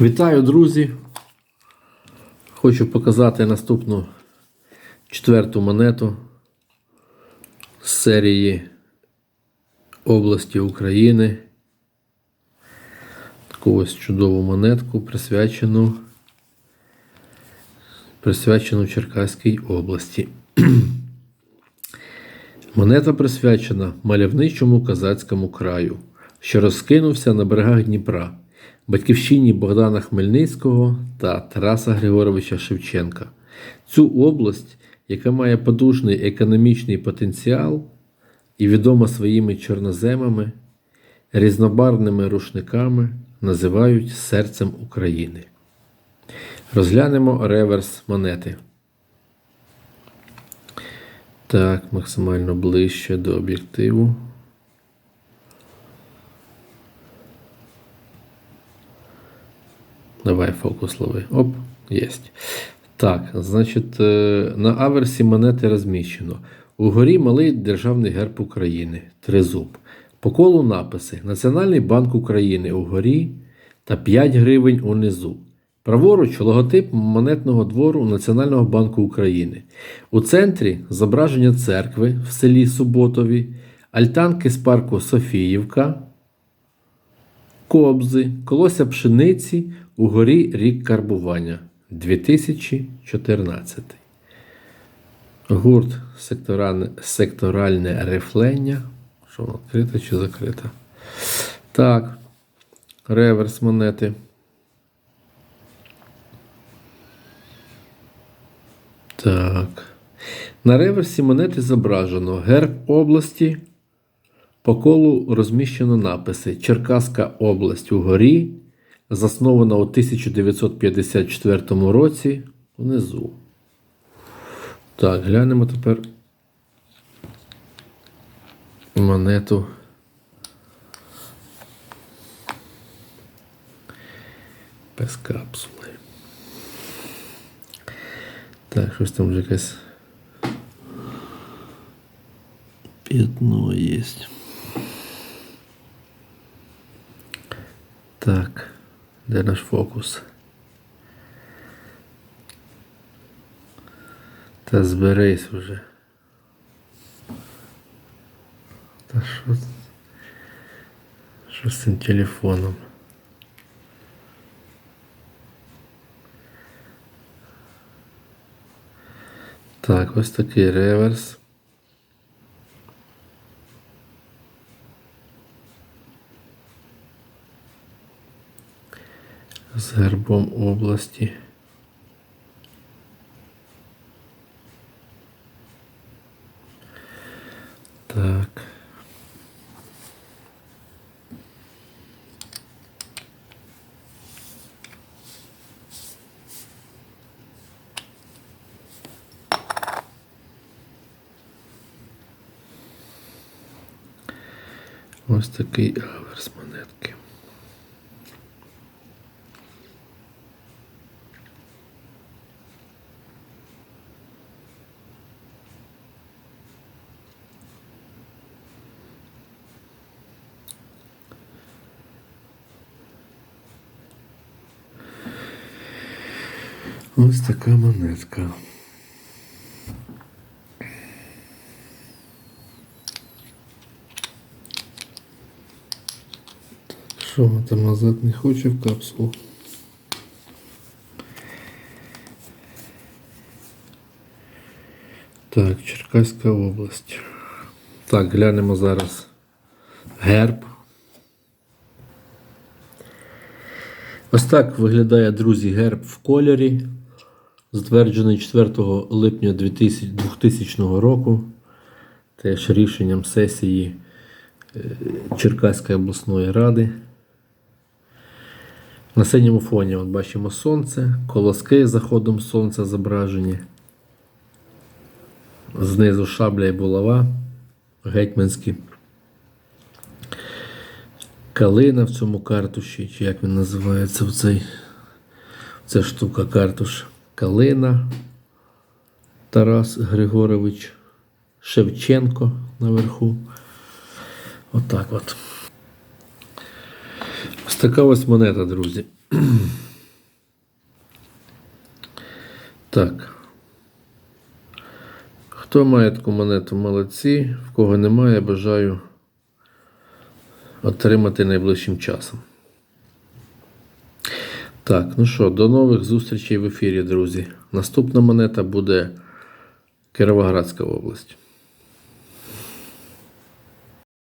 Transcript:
Вітаю, друзі! Хочу показати наступну четверту монету з серії області України. Таку ось чудову монетку, присвячену, присвячену Черкаській області. Монета присвячена мальовничому казацькому краю, що розкинувся на берегах Дніпра, батьківщині Богдана Хмельницького та Тараса Григоровича Шевченка. Цю область, яка має потужний економічний потенціал і відома своїми чорноземами, різнобарвними рушниками, називають серцем України. Розглянемо реверс монети. Так, максимально ближче до об'єктиву. Давай фокус лови. Оп, єсть. Так, значить, е, на аверсі монети розміщено. Угорі малий державний герб України. Тризуб. По колу написи Національний банк України угорі та 5 гривень унизу. Праворуч логотип монетного двору Національного банку України. У центрі зображення церкви в селі Суботові, альтанки з парку Софіївка, кобзи, колося пшениці, угорі рік карбування 2014. Гурт секторальне, секторальне рифлення. Що воно, відкрита чи закрита? Так, реверс монети. Так. На реверсі монети зображено герб області. По колу розміщено написи Черкаська область угорі, заснована у 1954 році внизу. Так, глянемо тепер монету. Без капсули. Так, щось там вже якесь п'ятно є. Так, де наш фокус? Та зберись вже. Та що? Що з цим телефоном? Так, ось такий реверс. З гербом області. Так. Ось такий аверс монетки. Ось така монетка. Що ми там назад не хоче в капсулу? Так, Черкаська область. Так, глянемо зараз герб. Ось так виглядає, друзі, герб в кольорі. Затверджений 4 липня 2000 2000 року. Теж рішенням сесії е, Черкаської обласної ради. На синьому фоні от бачимо сонце, колоски з заходом сонця зображені. Знизу шабля і булава гетьманські. Калина в цьому картуші, чи як він називається в цей, ця штука картуш. Калина, Тарас Григорович, Шевченко наверху. Отак от. Ось така ось монета, друзі. Так. Хто має таку монету молодці, в кого немає, бажаю отримати найближчим часом. Так, ну що, до нових зустрічей в ефірі, друзі. Наступна монета буде Кіровоградська область.